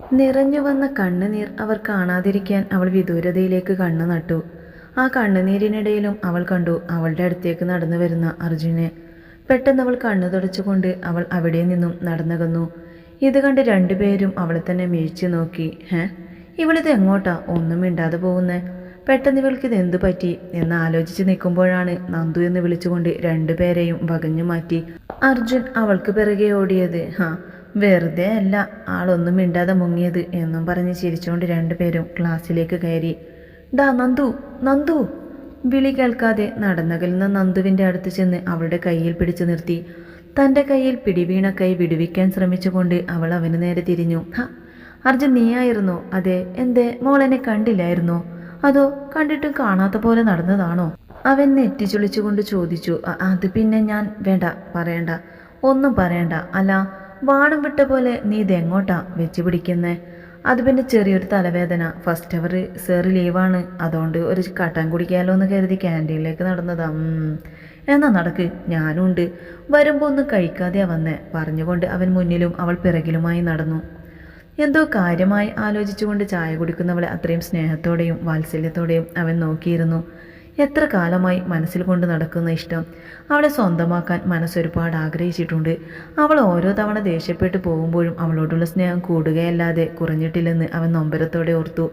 നിറഞ്ഞു വന്ന കണ്ണുനീർ അവർ കാണാതിരിക്കാൻ അവൾ വിദൂരതയിലേക്ക് കണ്ണു നട്ടു. ആ കണ്ണുനീരിനിടയിലും അവൾ കണ്ടു അവളുടെ അടുത്തേക്ക് നടന്നു വരുന്ന അർജുനെ. പെട്ടെന്ന് അവൾ കണ്ണു തുടച്ചുകൊണ്ട് അവൾ അവിടെ നിന്നും നടന്നകന്നു. ഇത് കണ്ട് രണ്ടുപേരും അവളെ തന്നെ മിഴിച്ചു നോക്കി. ഹേ ഇവളിത് എങ്ങോട്ടാ? ഒന്നും മിണ്ടാതെ പോകുന്നേ. പെട്ടെന്ന് ഇവൾക്ക് ഇത് എന്തു പറ്റി? എന്ന് ആലോചിച്ച് നിൽക്കുമ്പോഴാണ് നന്ദു എന്ന് വിളിച്ചുകൊണ്ട് രണ്ടുപേരെയും വകഞ്ഞു മാറ്റി. അർജുൻ അവൾക്ക് പിറകെ ഓടിയത്. ഹാ വെറുതെ അല്ല ആളൊന്നും മിണ്ടാതെ മുങ്ങിയത് എന്നും പറഞ്ഞ് ചിരിച്ചുകൊണ്ട് രണ്ടുപേരും ക്ലാസ്സിലേക്ക് കയറി. ഡാ നന്ദു നന്ദു! വിളി കേൾക്കാതെ നടന്നകലുന്ന നന്ദുവിന്റെ അടുത്ത് ചെന്ന് അവളുടെ കയ്യിൽ പിടിച്ചു നിർത്തി. തന്റെ കയ്യിൽ പിടിവീണ കൈ വിടുവിക്കാൻ ശ്രമിച്ചുകൊണ്ട് അവൾ അവന് നേരെ തിരിഞ്ഞു. ഹ അർജുൻ നീയായിരുന്നോ? അതെ എന്തേ മോളെന്നെ കണ്ടില്ലായിരുന്നോ? അതോ കണ്ടിട്ടും കാണാത്ത പോലെ നടന്നതാണോ? അവൻ നെറ്റിച്ചുളിച്ചുകൊണ്ട് ചോദിച്ചു. അത് പിന്നെ ഞാൻ വേണ്ട പറയണ്ട. ഒന്നും പറയണ്ട. അല്ല വാണം വിട്ട പോലെ നീ ഇതെങ്ങോട്ടാ വെച്ച് പിടിക്കുന്നേ? അത് പിന്നെ ചെറിയൊരു തലവേദന. ഫസ്റ്റ് അവർ സെറി ലീവാണ് അതുകൊണ്ട് ഒരു കട്ടൻ കുടിക്കാമല്ലോ എന്ന് കരുതി ക്യാന്റീനിലേക്ക് നടന്നതാ. എന്നാ നടക്ക്. ഞാനും ഉണ്ട്. വരുമ്പോൾ ഒന്നും കഴിക്കാതെയാ വന്നേ. പറഞ്ഞുകൊണ്ട് അവൻ മുന്നിലും അവൾ പിറകിലുമായി നടന്നു. എന്തോ കാര്യമായി ആലോചിച്ചുകൊണ്ട് ചായ കുടിക്കുന്നവളെ അത്രയും സ്നേഹത്തോടെയും വാത്സല്യത്തോടെയും അവൻ നോക്കിയിരുന്നു. എത്ര കാലമായി മനസ്സിൽ കൊണ്ട് നടക്കുന്ന ഇഷ്ടം? അവളെ സ്വന്തമാക്കാൻ മനസ്സൊരുപാട് ആഗ്രഹിച്ചിട്ടുണ്ട്. അവൾ ഓരോ തവണ ദേഷ്യപ്പെട്ടു പോകുമ്പോഴും അവളോടുള്ള സ്നേഹം കൂടുകയല്ലാതെ കുറഞ്ഞിട്ടില്ലെന്ന് അവൻ നൊമ്പരത്തോടെ ഓർത്തു.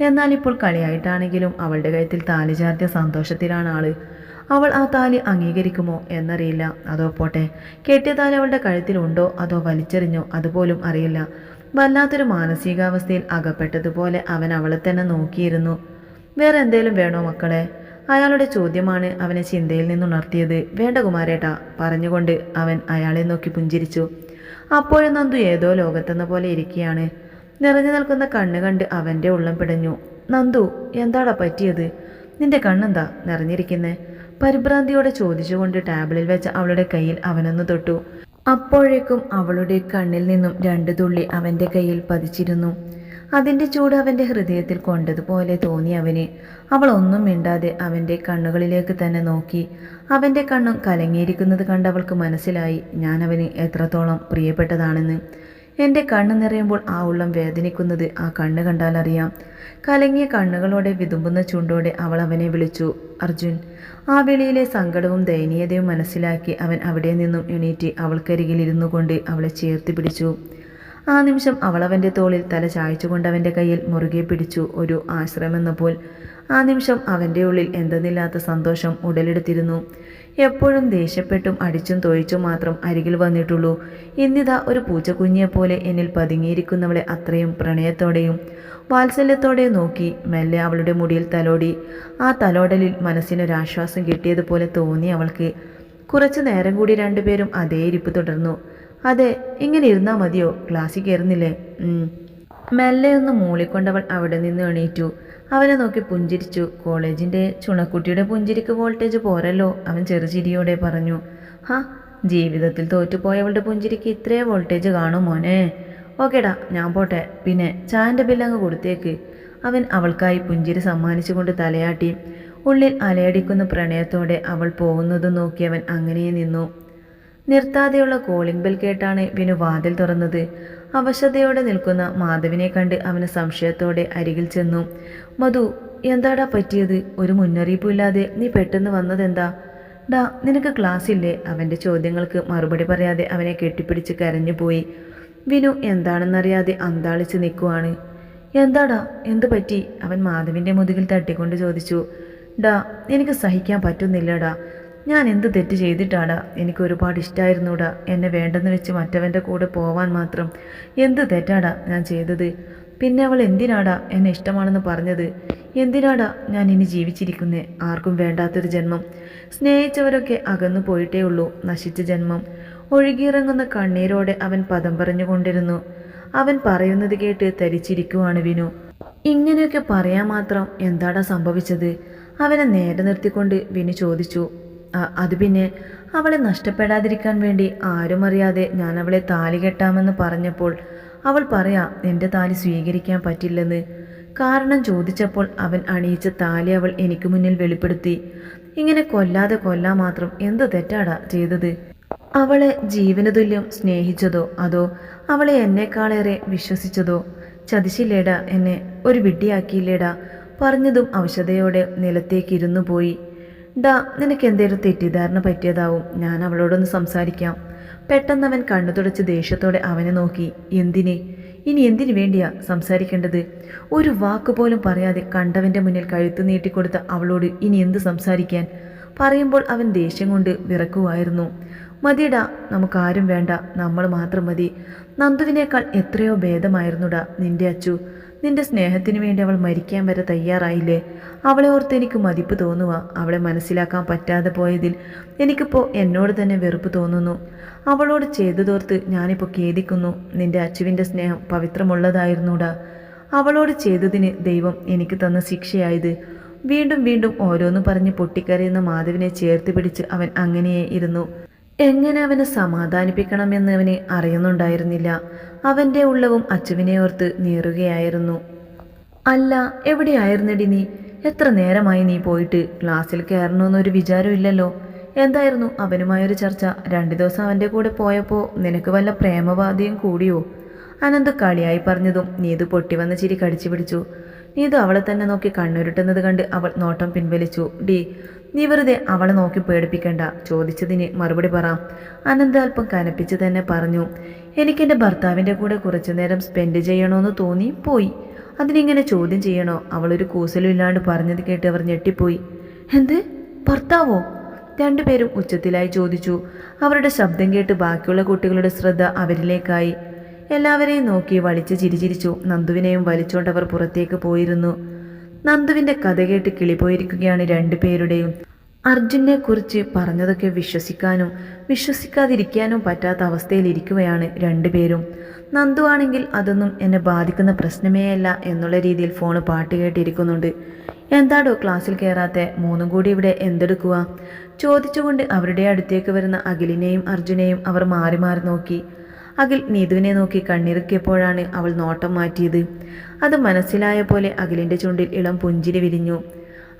എന്നാൽ ഇപ്പോൾ കളിയായിട്ടാണെങ്കിലും അവളുടെ കഴുത്തിൽ താലി ചാർത്തിയ സന്തോഷത്തിലാണ് ആൾ. അവൾ ആ താലി അംഗീകരിക്കുമോ എന്നറിയില്ല. അതോ പോട്ടെ. കെട്ടിയ താലി അവളുടെ കഴുത്തിലുണ്ടോ അതോ വലിച്ചെറിഞ്ഞോ? അതുപോലും അറിയില്ല. വല്ലാത്തൊരു മാനസികാവസ്ഥയിൽ അകപ്പെട്ടതുപോലെ അവൻ അവളെ തന്നെ നോക്കിയിരുന്നു. വേറെ എന്തേലും വേണോ മക്കളെ? അയാളുടെ ചോദ്യമാണ് അവനെ ചിന്തയിൽ നിന്നുണർത്തിയത്. വേണ്ട കുമാരേട്ടാ പറഞ്ഞുകൊണ്ട് അവൻ അയാളെ നോക്കി പുഞ്ചിരിച്ചു. അപ്പോഴും നന്ദു ഏതോ ലോകത്തെന്ന പോലെ ഇരിക്കുകയാണ് നിറഞ്ഞു നിൽക്കുന്ന കണ്ണ് കണ്ട് അവന്റെ ഉള്ളം പിടഞ്ഞു. നന്ദു എന്താടാ പറ്റിയത്? നിന്റെ കണ്ണെന്താ നിറഞ്ഞിരിക്കുന്നേ? പരിഭ്രാന്തിയോടെ ചോദിച്ചുകൊണ്ട് ടാബിളിൽ വെച്ച അവളുടെ കയ്യിൽ അവനൊന്ന് തൊട്ടു. അപ്പോഴേക്കും അവളുടെ കണ്ണിൽ നിന്നും രണ്ട് തുള്ളി അവന്റെ കയ്യിൽ പതിച്ചിരുന്നു. അതിന്റെ ചൂട് അവന്റെ ഹൃദയത്തിൽ കൊണ്ടതുപോലെ തോന്നി അവന്. അവൾ ഒന്നും മിണ്ടാതെ അവന്റെ കണ്ണുകളിലേക്ക് തന്നെ നോക്കി. അവന്റെ കണ്ണും കലങ്ങിയിരിക്കുന്നത് കണ്ട് അവൾക്ക് മനസ്സിലായി ഞാൻ അവന് എത്രത്തോളം പ്രിയപ്പെട്ടതാണെന്ന്. എന്റെ കണ്ണ് നിറയുമ്പോൾ ആ ഉള്ളം വേദനിക്കുന്നത് ആ കണ്ണ് കണ്ടാലറിയാം കലങ്ങിയ കണ്ണുകളോടെ വിതുമ്പുന്ന ചുണ്ടോടെ അവൾ അവനെ വിളിച്ചു അർജുൻ. ആ വിളിയിലെ സങ്കടവും ദയനീയതയും മനസ്സിലാക്കി അവൻ അവിടെ നിന്നും എണീറ്റ് അവൾക്കരികിൽ ഇരുന്നു കൊണ്ട് അവളെ ചേർത്ത് പിടിച്ചു. ആ നിമിഷം അവൾ അവന്റെ തോളിൽ തല ചായച്ചുകൊണ്ട് അവന്റെ കയ്യിൽ മുറുകെ പിടിച്ചു ഒരു ആശ്രമെന്ന പോൽ ആ നിമിഷം അവന്റെ ഉള്ളിൽ എന്തെന്നില്ലാത്ത സന്തോഷം ഉടലെടുത്തിരുന്നു. എപ്പോഴും ദേഷ്യപ്പെട്ടും അടിച്ചും തൊഴിച്ചും മാത്രം അരികിൽ വന്നിട്ടുള്ളൂ. ഇന്നിതാ ഒരു പൂച്ചക്കുഞ്ഞിയെപ്പോലെ എന്നിൽ പതുങ്ങിയിരിക്കുന്നവളെ അത്രയും പ്രണയത്തോടെയും വാത്സല്യത്തോടെ നോക്കി മെല്ലെ അവളുടെ മുടിയിൽ തലോടി. ആ തലോടലിൽ മനസ്സിനൊരാശ്വാസം കിട്ടിയതുപോലെ തോന്നി അവൾക്ക്. കുറച്ചു നേരം കൂടി രണ്ടുപേരും അതേ ഇരിപ്പ് തുടർന്നു. അതെ ഇങ്ങനെ ഇരുന്നാ മതിയോ? ക്ലാസ്സിൽ കയറുന്നില്ലേ? മെല്ലെ ഒന്ന് മൂളിക്കൊണ്ടവൾ അവിടെ നിന്ന് എണീറ്റു. അവനെ നോക്കി പുഞ്ചിരിച്ചു. കോളേജിന്റെ ചുണക്കുട്ടിയുടെ പുഞ്ചിരിക്ക് വോൾട്ടേജ് പോരല്ലോ അവൻ ചെറുചിരിയോടെ പറഞ്ഞു. ഹാ ജീവിതത്തിൽ തോറ്റുപോയവളുടെ പുഞ്ചിരിക്ക് ഇത്രേ വോൾട്ടേജ് കാണും മോനെ. ഓക്കേടാ ഞാൻ പോട്ടെ. പിന്നെ ചായന്റെ ബില്ലങ്ങ് കൊടുത്തേക്ക്. അവൻ അവൾക്കായി പുഞ്ചിരി സമ്മാനിച്ചുകൊണ്ട് തലയാട്ടി. ഉള്ളിൽ അലയടിക്കുന്ന പ്രണയത്തോടെ അവൾ പോകുന്നതും നോക്കി അവൻ അങ്ങനെ നിന്നു. നിർത്താതെയുള്ള കോളിംഗ് ബെൽ കേട്ടാണ് വിനു വാതിൽ തുറന്നത്. അവശതയോടെ നിൽക്കുന്ന മാധവിനെ കണ്ട് അവന് സംശയത്തോടെ അരികിൽ ചെന്നു. മധു എന്താടാ പറ്റിയത്? ഒരു മുന്നറിയിപ്പില്ലാതെ നീ പെട്ടെന്ന് വന്നതെന്താ? ഡാ നിനക്ക് ക്ലാസ് ഇല്ലേ? അവന്റെ ചോദ്യങ്ങൾക്ക് മറുപടി പറയാതെ അവനെ കെട്ടിപ്പിടിച്ച് കരഞ്ഞുപോയി വിനു എന്താണെന്നറിയാതെ അന്താളിച്ച് നിൽക്കുവാണ്. എന്താടാ? എന്തു പറ്റി? അവൻ മാധവിന്റെ മുതുകിൽ തട്ടിക്കൊണ്ട് ചോദിച്ചു. ഡാ എനിക്ക് സഹിക്കാൻ പറ്റുന്നില്ലടാ. ഞാൻ എന്ത് തെറ്റ് ചെയ്തിട്ടാണ് എനിക്ക് ഒരുപാട് ഇഷ്ടമായിരുന്നൂടാ എന്നെ വേണ്ടെന്ന് വെച്ച് മറ്റവന്റെ കൂടെ പോവാൻ മാത്രം. എന്ത് തെറ്റാടാ ഞാൻ ചെയ്തത്? പിന്നെ അവൾ എന്തിനാടാ എന്നെ ഇഷ്ടമാണെന്ന് പറഞ്ഞത്? എന്തിനാടാ ഞാൻ ഇനി ജീവിച്ചിരിക്കുന്നേ? ആർക്കും വേണ്ടാത്തൊരു ജന്മം. സ്നേഹിച്ചവരൊക്കെ അകന്നു പോയിട്ടേ ഉള്ളൂ നശിച്ച ജന്മം. ഒഴുകിയിറങ്ങുന്ന കണ്ണീരോടെ അവൻ പദം പറഞ്ഞുകൊണ്ടിരുന്നു. അവൻ പറയുന്നത് കേട്ട് തരിച്ചിരിക്കുവാണ് വിനു. ഇങ്ങനെയൊക്കെ പറയാൻ മാത്രം എന്താടാ സംഭവിച്ചത്? അവനെ നേരെ നിർത്തിക്കൊണ്ട് വിനു ചോദിച്ചു. "അ- അത് പിന്നെ അവളെ നഷ്ടപ്പെടാതിരിക്കാൻ വേണ്ടി ആരും അറിയാതെ ഞാൻ അവളെ താലി കെട്ടാമെന്ന് പറഞ്ഞപ്പോൾ അവൾ പറയാ എന്റെ താലി സ്വീകരിക്കാൻ പറ്റില്ലെന്ന്. കാരണം ചോദിച്ചപ്പോൾ അവൻ അണിയിച്ച താലി അവൾ എനിക്ക് മുന്നിൽ വെളിപ്പെടുത്തി. ഇങ്ങനെ കൊല്ലാതെ കൊല്ലാ മാത്രം എന്ത് തെറ്റാടാ ചെയ്തത്? അവളെ ജീവന തുല്യം സ്നേഹിച്ചതോ അതോ അവളെ എന്നെക്കാളേറെ വിശ്വസിച്ചതോ? ചതിച്ചില്ലേടാ എന്നെ ഒരു വിഡ്ഢിയാക്കിയില്ലേടാ? പറഞ്ഞതും അവശതയോടെ നിലത്തേക്കിരുന്നു പോയി ഡാ നിനക്ക് എന്തേലും തെറ്റിദ്ധാരണ പറ്റിയതാവും. ഞാൻ അവളോടൊന്ന് സംസാരിക്കാം. പെട്ടെന്ന് അവൻ കണ്ണു തുടച്ച് ദേഷ്യത്തോടെ അവനെ നോക്കി. എന്തിനെ? ഇനി എന്തിനു വേണ്ടിയാ സംസാരിക്കേണ്ടത്? ഒരു വാക്കുപോലും പറയാതെ കണ്ടവന്റെ മുന്നിൽ കഴുത്ത് നീട്ടിക്കൊടുത്ത അവളോട് ഇനി എന്ത് സംസാരിക്കാൻ? പറയുമ്പോൾ അവൻ ദേഷ്യം കൊണ്ട് വിറക്കുമായിരുന്നു മതിയടാ നമുക്കാരും വേണ്ട. നമ്മൾ മാത്രം മതി. നന്ദുവിനേക്കാൾ എത്രയോ ഭേദമായിരുന്നുടാ നിന്റെ അച്ചു. നിന്റെ സ്നേഹത്തിനു വേണ്ടി അവൾ മരിക്കാൻ വരെ തയ്യാറായില്ലേ? അവളെ ഓർത്ത് എനിക്ക് മതിപ്പ് തോന്നുക അവളെ മനസ്സിലാക്കാൻ പറ്റാതെ പോയതിൽ എനിക്കിപ്പോൾ എന്നോട് തന്നെ വെറുപ്പ് തോന്നുന്നു. അവളോട് ചെയ്തതോർത്ത് ഞാനിപ്പോൾ ഖേദിക്കുന്നു. നിന്റെ അച്ചുവിന്റെ സ്നേഹം പവിത്രമുള്ളതായിരുന്നുടാ. അവളോട് ചെയ്തതിന് ദൈവം എനിക്ക് തന്ന ശിക്ഷയായത്. വീണ്ടും വീണ്ടും ഓരോന്ന് പറഞ്ഞ് പൊട്ടിക്കരയുന്ന മാധവിനെ ചേർത്ത് പിടിച്ച് അവൻ അങ്ങനെയേ ഇരുന്നു. എങ്ങനെ അവനെ സമാധാനിപ്പിക്കണമെന്ന് അവന് അറിയുന്നുണ്ടായിരുന്നില്ല. അവന്റെ ഉള്ളവും അച്ചുവിനെ ഓർത്ത് നീറുകയായിരുന്നു. അല്ല എവിടെയായിരുന്നെടി നീ? എത്ര നേരമായി നീ പോയിട്ട് ക്ലാസ്സിൽ കയറണമെന്നൊരു വിചാരമില്ലല്ലോ എന്തായിരുന്നു അവനുമായൊരു ചർച്ച? രണ്ടു ദിവസം അവന്റെ കൂടെ പോയപ്പോൾ നിനക്ക് വല്ല പ്രേമബാധയും കൂടിയോ? അനന്ത് കളിയായി പറഞ്ഞതും നീ ഇത് വന്ന ചിരി കടിച്ചു പിടിച്ചു. നീതു അവളെ തന്നെ നോക്കി കണ്ണുരുട്ടുന്നത് കണ്ട് അവൾ നോട്ടം പിൻവലിച്ചു. ഡി നീ വെറുതെ അവളെ നോക്കി പേടിപ്പിക്കണ്ട. ചോദിച്ചതിന് മറുപടി പറ. അനന്ത അല്പം കനപ്പിച്ച് തന്നെ പറഞ്ഞു. എനിക്കെന്റെ ഭർത്താവിന്റെ കൂടെ കുറച്ചു നേരം സ്പെൻഡ് ചെയ്യണമെന്ന് തോന്നി പോയി. അതിനിങ്ങനെ ചോദ്യം ചെയ്യണോ? അവളൊരു കൂസലും ഇല്ലാണ്ട് പറഞ്ഞത് കേട്ട് അവർ ഞെട്ടിപ്പോയി. എന്ത്? ഭർത്താവോ? രണ്ടുപേരും ഉച്ചത്തിലായി ചോദിച്ചു. അവരുടെ ശബ്ദം കേട്ട് ബാക്കിയുള്ള കുട്ടികളുടെ ശ്രദ്ധ അവരിലേക്കായി. എല്ലാവരെയും നോക്കി വളിച്ച് ചിരിചിരിച്ചു. നന്ദുവിനെയും വലിച്ചുകൊണ്ടവർ പുറത്തേക്ക് പോയിരുന്നു. നന്ദുവിന്റെ കഥ കേട്ട് കിളിപോയിരിക്കുകയാണ് രണ്ടുപേരുടെയും. അർജുനെ കുറിച്ച് പറഞ്ഞതൊക്കെ വിശ്വസിക്കാനും വിശ്വസിക്കാതിരിക്കാനും പറ്റാത്ത അവസ്ഥയിലിരിക്കുകയാണ് രണ്ടുപേരും. നന്ദു ആണെങ്കിൽ അതൊന്നും എന്നെ ബാധിക്കുന്ന പ്രശ്നമേയല്ല എന്നുള്ള രീതിയിൽ ഫോണ് പാട്ട് കേട്ടിരിക്കുന്നുണ്ട്. എന്താടോ ക്ലാസ്സിൽ കയറാത്ത മൂന്നും കൂടി ഇവിടെ എന്തെടുക്കുക ചോദിച്ചുകൊണ്ട് അവരുടെ അടുത്തേക്ക് വരുന്ന അഖിലിനെയും അർജുനെയും അവർ മാറി മാറി നോക്കി. അഖിൽ നീതുവിനെ നോക്കി കണ്ണിറുക്കിയപ്പോഴാണ് അവൾ നോട്ടം മാറ്റിയത്. അത് മനസ്സിലായ പോലെ അഖിലിന്റെ ചുണ്ടിൽ ഇളം പുഞ്ചിരി വിരിഞ്ഞു.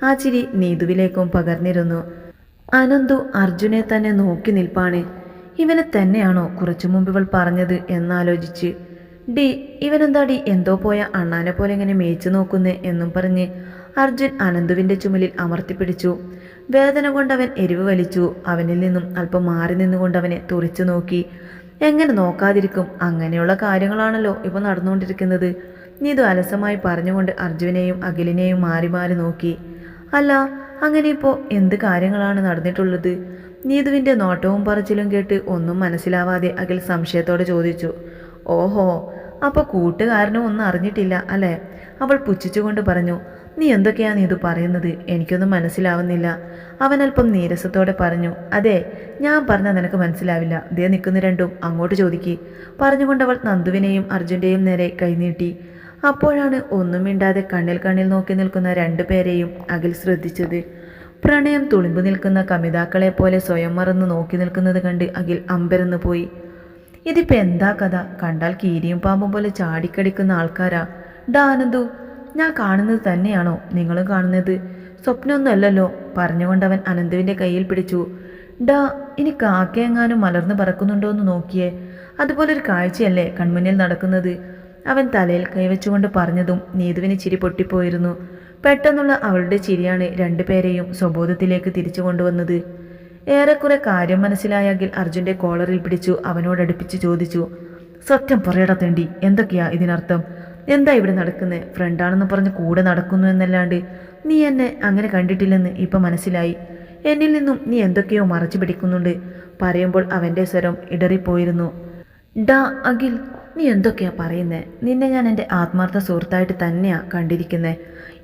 ആ ചിരി നീതുവിലേക്കും പകർന്നിരുന്നു. അനന്തു അർജുനെ തന്നെ നോക്കി നിൽപ്പാണ്. ഇവനെ തന്നെയാണോ കുറച്ചു മുമ്പ് ഇവൾ പറഞ്ഞത്? എന്നാലോചിച്ച്. ഡി ഇവനെന്താടി എന്തോ പോയ അണ്ണാനെ പോലെ ഇങ്ങനെ മേയിച്ചു നോക്കുന്നേ? എന്നും പറഞ്ഞ് അർജുൻ അനന്തുവിന്റെ ചുമലിൽ അമർത്തിപ്പിടിച്ചു വേദന കൊണ്ടവൻ എരിവ് വലിച്ചു. അവനിൽ നിന്നും അല്പം മാറി നിന്നുകൊണ്ട് അവനെ തുറിച്ചു നോക്കി. എങ്ങനെ നോക്കാതിരിക്കും? അങ്ങനെയുള്ള കാര്യങ്ങളാണല്ലോ ഇപ്പൊ നടന്നുകൊണ്ടിരിക്കുന്നത്. നീതു അലസമായി പറഞ്ഞുകൊണ്ട് അർജുനെയും അഖിലിനെയും മാറി മാറി നോക്കി. അല്ല അങ്ങനെ ഇപ്പോൾ എന്ത് കാര്യങ്ങളാണ് നടന്നിട്ടുള്ളത്? നീതുവിന്റെ നോട്ടവും പറച്ചിലും കേട്ട് ഒന്നും മനസ്സിലാവാതെ അഖിൽ സംശയത്തോടെ ചോദിച്ചു. ഓഹോ അപ്പോൾ കൂട്ടുകാരനും ഒന്നും അറിഞ്ഞിട്ടില്ല അല്ലേ? അവൾ പുച്ഛിച്ചുകൊണ്ട് പറഞ്ഞു നീ എന്തൊക്കെയാണ് ഇത് പറയുന്നത്? എനിക്കൊന്നും മനസ്സിലാവുന്നില്ല. അവൻ അല്പം നീരസത്തോടെ പറഞ്ഞു അതെ ഞാൻ പറഞ്ഞാൽ നിനക്ക് മനസ്സിലാവില്ല. ദേ നിൽക്കുന്ന രണ്ടും അങ്ങോട്ട് ചോദിക്കി. പറഞ്ഞുകൊണ്ടവൾ നന്ദുവിനെയും അർജുന്റെയും നേരെ കൈനീട്ടി. അപ്പോഴാണ് ഒന്നും മിണ്ടാതെ കണ്ണിൽ കണ്ണിൽ നോക്കി നിൽക്കുന്ന രണ്ടു പേരെയും അഖിൽ ശ്രദ്ധിച്ചത്. പ്രണയം തുളുമ്പു നിൽക്കുന്ന കമിതാക്കളെ പോലെ സ്വയം മറന്ന് നോക്കി നിൽക്കുന്നത് കണ്ട് അഖിൽ അമ്പരന്ന് പോയി. ഇതിപ്പോ എന്താ കഥ? കണ്ടാൽ കീരിയും പാമ്പും പോലെ ചാടിക്കടിക്കുന്ന ആൾക്കാരാ. ഡാ ആനന്ദു ഞാൻ കാണുന്നത് തന്നെയാണോ നിങ്ങളും കാണുന്നത്? സ്വപ്നമൊന്നുമല്ലല്ലോ പറഞ്ഞുകൊണ്ടവൻ അനന്തുവിന്റെ കയ്യിൽ പിടിച്ചു. ഡാ ഇനി കാക്കയെങ്ങാനും മലർന്നു പറക്കുന്നുണ്ടോ എന്ന് നോക്കിയേ. അതുപോലൊരു കാഴ്ചയല്ലേ കൺമുന്നിൽ നടക്കുന്നത്? അവൻ തലയിൽ കൈവച്ചുകൊണ്ട് പറഞ്ഞതും നീതുവിന് ചിരി പൊട്ടിപ്പോയിരുന്നു. പെട്ടെന്നുള്ള അവളുടെ ചിരിയാണ് രണ്ടുപേരെയും സ്വബോധത്തിലേക്ക് തിരിച്ചു കൊണ്ടുവന്നത്. ഏറെക്കുറെ കാര്യം മനസ്സിലായെങ്കിൽ അർജുന്റെ കോളറിൽ പിടിച്ചു അവനോടടുപ്പിച്ച് ചോദിച്ചു സത്യം പറയടാ തേണ്ടി എന്തൊക്കെയാ ഇതിനർത്ഥം? എന്താ ഇവിടെ നടക്കുന്നത് ഫ്രണ്ടാണെന്ന് പറഞ്ഞ് കൂടെ നടക്കുന്നു എന്നല്ലാണ്ട് നീ എന്നെ അങ്ങനെ കണ്ടിട്ടില്ലെന്ന് ഇപ്പം മനസ്സിലായി. എന്നിൽ നിന്നും നീ എന്തൊക്കെയോ മറച്ചു പിടിക്കുന്നുണ്ട്. പറയുമ്പോൾ അവന്റെ സ്വരം ഇടറിപ്പോയിരുന്നു. ഡാ അഖിൽ നീ എന്തൊക്കെയാ പറയുന്നത് നിന്നെ ഞാൻ എന്റെ ആത്മാർത്ഥ സുഹൃത്തായിട്ട് തന്നെയാ കണ്ടിരിക്കുന്നത്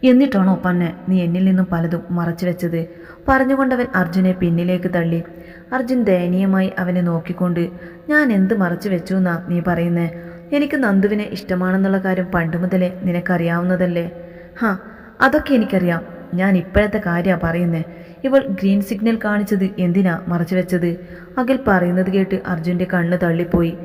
എന്നിട്ടാണോ പന്നെ നീ എന്നിൽ നിന്നും പലതും മറച്ചു വെച്ചത്? പറഞ്ഞുകൊണ്ടവൻ അർജുനെ പിന്നിലേക്ക് തള്ളി. അർജുൻ ദയനീയമായി അവനെ നോക്കിക്കൊണ്ട് ഞാൻ എന്ത് മറച്ചു വെച്ചു എന്നാ നീ പറയുന്നേ? എനിക്ക് നന്ദുവിനെ ഇഷ്ടമാണെന്നുള്ള കാര്യം പണ്ട് മുതലേ നിനക്കറിയാവുന്നതല്ലേ? ഹാ അതൊക്കെ എനിക്കറിയാം. ഞാൻ ഇപ്പോഴത്തെ കാര്യമാണ് പറയുന്നേ. ഇവൾ ഗ്രീൻ സിഗ്നൽ കാണിച്ചത് എന്തിനാ മറച്ചു വെച്ചത്? അഖിൽ പറയുന്നത് കേട്ട് അർജുന്റെ കണ്ണ് തള്ളിപ്പോയി.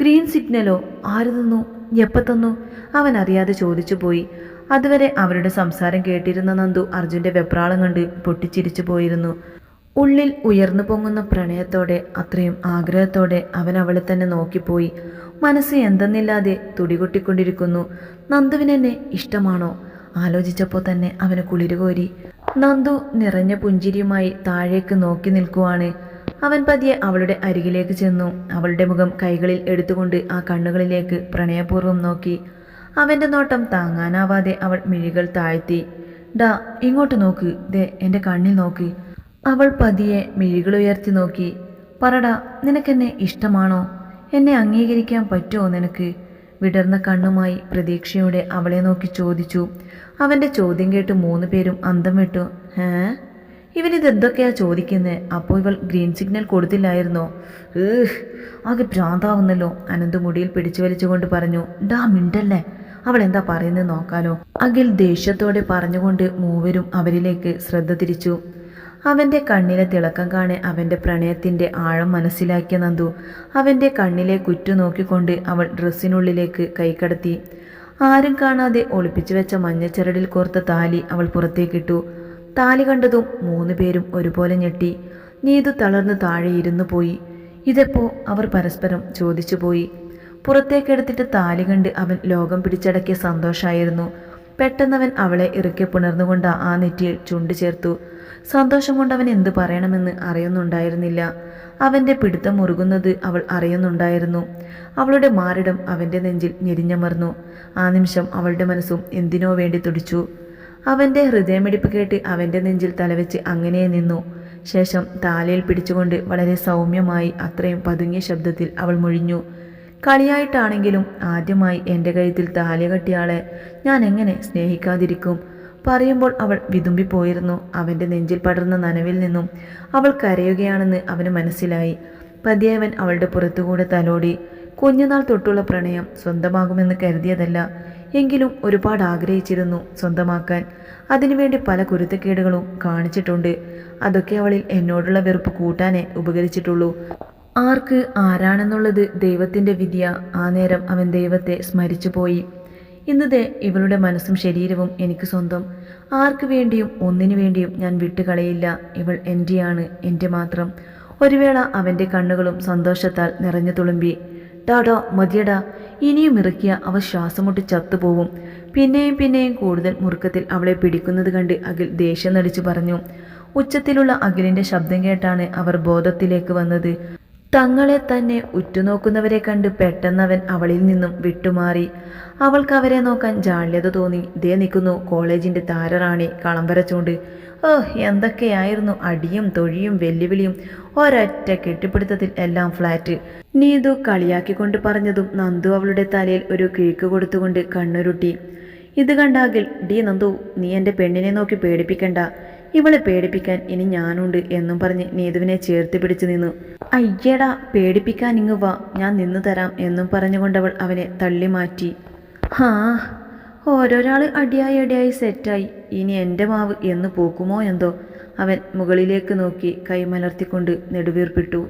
ഗ്രീൻ സിഗ്നലോ? ആര് തന്നു? എപ്പോൾ തന്നു? അവൻ അറിയാതെ ചോദിച്ചു പോയി. അതുവരെ അവരുടെ സംസാരം കേട്ടിരുന്ന നന്ദു അർജുന്റെ വെപ്രാളം കണ്ട് പൊട്ടിച്ചിരിച്ചു പോയിരുന്നു. ഉള്ളിൽ ഉയർന്നു പൊങ്ങുന്ന പ്രണയത്തോടെ അത്രയും ആഗ്രഹത്തോടെ അവൻ അവളെ തന്നെ നോക്കിപ്പോയി. മനസ്സ് എന്തെന്നില്ലാതെ തുടികൊട്ടിക്കൊണ്ടിരിക്കുന്നു. നന്ദുവിനെന്നെ ഇഷ്ടമാണോ? ആലോചിച്ചപ്പോൾ തന്നെ അവന് കുളിരുകോരി നന്ദു നിറഞ്ഞ പുഞ്ചിരിയുമായി താഴേക്ക് നോക്കി നിൽക്കുവാണ്. അവൻ പതിയെ അവളുടെ അരികിലേക്ക് ചെന്നു. അവളുടെ മുഖം കൈകളിൽ എടുത്തുകൊണ്ട് ആ കണ്ണുകളിലേക്ക് പ്രണയപൂർവം നോക്കി. അവന്റെ നോട്ടം താങ്ങാനാവാതെ അവൾ മിഴികൾ താഴ്ത്തി. ഡാ ഇങ്ങോട്ട് നോക്ക്. ദേ എന്റെ കണ്ണിൽ നോക്ക്. അവൾ പതിയെ മിഴികൾ ഉയർത്തി നോക്കി. പറടാ നിനക്കെന്നെ ഇഷ്ടമാണോ? എന്നെ അംഗീകരിക്കാൻ പറ്റുമോ നിനക്ക്? വിടർന്ന കണ്ണുമായി പ്രതീക്ഷയോടെ അവളെ നോക്കി ചോദിച്ചു. അവന്റെ ചോദ്യം കേട്ട് മൂന്ന് പേരും അന്തം വിട്ടു. ഏ? ഇവനിത് എന്തൊക്കെയാ ചോദിക്കുന്നത് അപ്പോൾ ഇവൾ ഗ്രീൻ സിഗ്നൽ കൊടുത്തില്ലായിരുന്നോ? ഏഹ് ആകെ ഭ്രാന്താവുന്നല്ലോ അനന്ത് മുടിയിൽ പിടിച്ചു വലിച്ചുകൊണ്ട് പറഞ്ഞു. ഡാ മിണ്ടല്ലേ? അവൾ എന്താ പറയുന്നത് നോക്കാലോ. അഖിൽ ദേഷ്യത്തോടെ പറഞ്ഞുകൊണ്ട് മൂവരും അവരിലേക്ക് ശ്രദ്ധ തിരിച്ചു. അവന്റെ കണ്ണിലെ തിളക്കം കാണെ അവന്റെ പ്രണയത്തിന്റെ ആഴം മനസ്സിലാക്കിയ നന്ദു അവന്റെ കണ്ണിലെ കുറ്റു നോക്കിക്കൊണ്ട് അവൾ ഡ്രസ്സിനുള്ളിലേക്ക് കൈക്കടത്തി. ആരും കാണാതെ ഒളിപ്പിച്ചു വെച്ച മഞ്ഞച്ചരടിൽ കോർത്ത താലി അവൾ പുറത്തേക്കിട്ടു. താലി കണ്ടതും മൂന്ന് പേരും ഒരുപോലെ ഞെട്ടി. നീതു തളർന്ന് താഴെ ഇരുന്നു പോയി. ഇതെപ്പോ അവർ പരസ്പരം ചോദിച്ചു പോയി. പുറത്തേക്കെടുത്തിട്ട് താലി കണ്ട് അവൻ ലോകം പിടിച്ചടക്കിയ സന്തോഷമായിരുന്നു പെട്ടെന്നവൻ അവളെ ഇറക്കി പുണർന്നുകൊണ്ട് ആ നെറ്റിയിൽ ചുണ്ടു ചേർത്തു സന്തോഷം കൊണ്ട് അവൻ എന്ത് പറയണമെന്ന് അറിയുന്നുണ്ടായിരുന്നില്ല. അവന്റെ പിടുത്തം മുറുകുന്നത് അവൾ അറിയുന്നുണ്ടായിരുന്നു. അവളുടെ മാറിടം അവന്റെ നെഞ്ചിൽ ഞെരിഞ്ഞമർന്നു. ആ നിമിഷം അവളുടെ മനസ്സും എന്തിനോ വേണ്ടി തുടിച്ചു. അവന്റെ ഹൃദയമിടിപ്പ് കേട്ട് അവന്റെ നെഞ്ചിൽ തലവെച്ച് അങ്ങനെ നിന്നു. ശേഷം താലയിൽ പിടിച്ചുകൊണ്ട് വളരെ സൗമ്യമായി അത്രയും പതുങ്ങിയ ശബ്ദത്തിൽ അവൾ മുഴിഞ്ഞു. കളിയായിട്ടാണെങ്കിലും ആദ്യമായി എന്റെ കഴുത്തിൽ താലി കെട്ടിയാളെ ഞാൻ എങ്ങനെ സ്നേഹിക്കാതിരിക്കും? പറയുമ്പോൾ അവൾ വിതുമ്പിപ്പോയിരുന്നു. അവന്റെ നെഞ്ചിൽ പടർന്ന നനവിൽ നിന്നും അവൾ കരയുകയാണെന്ന് അവന് മനസ്സിലായി. പതിയെ അവൻ അവളുടെ പുറത്തുകൂടെ തലോടി കുഞ്ഞുനാൾ തൊട്ടുള്ള പ്രണയം സ്വന്തമാകുമെന്ന് കരുതിയതല്ല. എങ്കിലും ഒരുപാട് ആഗ്രഹിച്ചിരുന്നു സ്വന്തമാക്കാൻ. അതിനുവേണ്ടി പല കുരുത്തക്കേടുകളും കാണിച്ചിട്ടുണ്ട്. അതൊക്കെ അവളിൽ എന്നോടുള്ള വെറുപ്പ് കൂട്ടാനേ ഉപകരിച്ചിട്ടുള്ളൂ. ആർക്ക് ആരാണെന്നുള്ളത് ദൈവത്തിന്റെ വിദ്യ ആ നേരം അവൻ ദൈവത്തെ സ്മരിച്ചു പോയി ഇന്നതേ ഇവളുടെ മനസ്സും ശരീരവും എനിക്ക് സ്വന്തം. ആർക്കു വേണ്ടിയും ഒന്നിനു വേണ്ടിയും ഞാൻ വിട്ടുകളയില്ല. ഇവൾ എന്റെയാണ് എന്റെ മാത്രം. ഒരു വേള അവന്റെ കണ്ണുകളും സന്തോഷത്താൽ നിറഞ്ഞു തുളുമ്പി. ടാടോ മതിയടാ. ഇനിയും ഇറക്കിയ അവ ശ്വാസം ചത്തുപോവും. പിന്നെയും പിന്നെയും കൂടുതൽ മുറുക്കത്തിൽ അവളെ പിടിക്കുന്നത് കണ്ട് അഖിൽ ദേഷ്യം നടിച്ചു പറഞ്ഞു. ഉച്ചത്തിലുള്ള അഖിലിന്റെ ശബ്ദം കേട്ടാണ് അവർ ബോധത്തിലേക്ക് വന്നത്. തങ്ങളെ തന്നെ ഉറ്റുനോക്കുന്നവരെ കണ്ട് പെട്ടെന്നവൻ അവളിൽ നിന്നും വിട്ടുമാറി. അവൾക്ക് അവരെ നോക്കാൻ ജാള്യത തോന്നി. ദേ നിൽക്കുന്നു കോളേജിന്റെ താരറാണി കളം വരച്ചുകൊണ്ട് ഓ എന്തൊക്കെയായിരുന്നു അടിയും തൊഴിയും വെല്ലുവിളിയും? ഒരൊറ്റ കെട്ടിപ്പിടുത്തത്തിൽ എല്ലാം ഫ്ലാറ്റ്. നീതു കളിയാക്കിക്കൊണ്ട് പറഞ്ഞതും നന്ദു അവളുടെ തലയിൽ ഒരു കിഴുക്ക് കൊടുത്തുകൊണ്ട് കണ്ണുരുട്ടി. ഇത് കണ്ടാകിൽ ഡി നന്ദു നീ എന്റെ പെണ്ണിനെ നോക്കി പേടിപ്പിക്കണ്ട. ഇവളെ പേടിപ്പിക്കാൻ ഇനി ഞാനുണ്ട് എന്നും പറഞ്ഞ് നീതുവിനെ ചേർത്ത് പിടിച്ചു നിന്നു. അയ്യടാ പേടിപ്പിക്കാൻ ഇങ്ങ് വാ ഞാൻ നിന്നു തരാം എന്നും പറഞ്ഞുകൊണ്ടവൾ അവനെ തള്ളി മാറ്റി. ഹാ ഓരോരാൾ അടിയായി അടിയായി സെറ്റായി. ഇനി എന്റെ മാവ് എന്ന് പോക്കുമോ എന്തോ? അവൻ മുകളിലേക്ക് നോക്കി കൈമലർത്തിക്കൊണ്ട് നെടുവീർപ്പിട്ടു.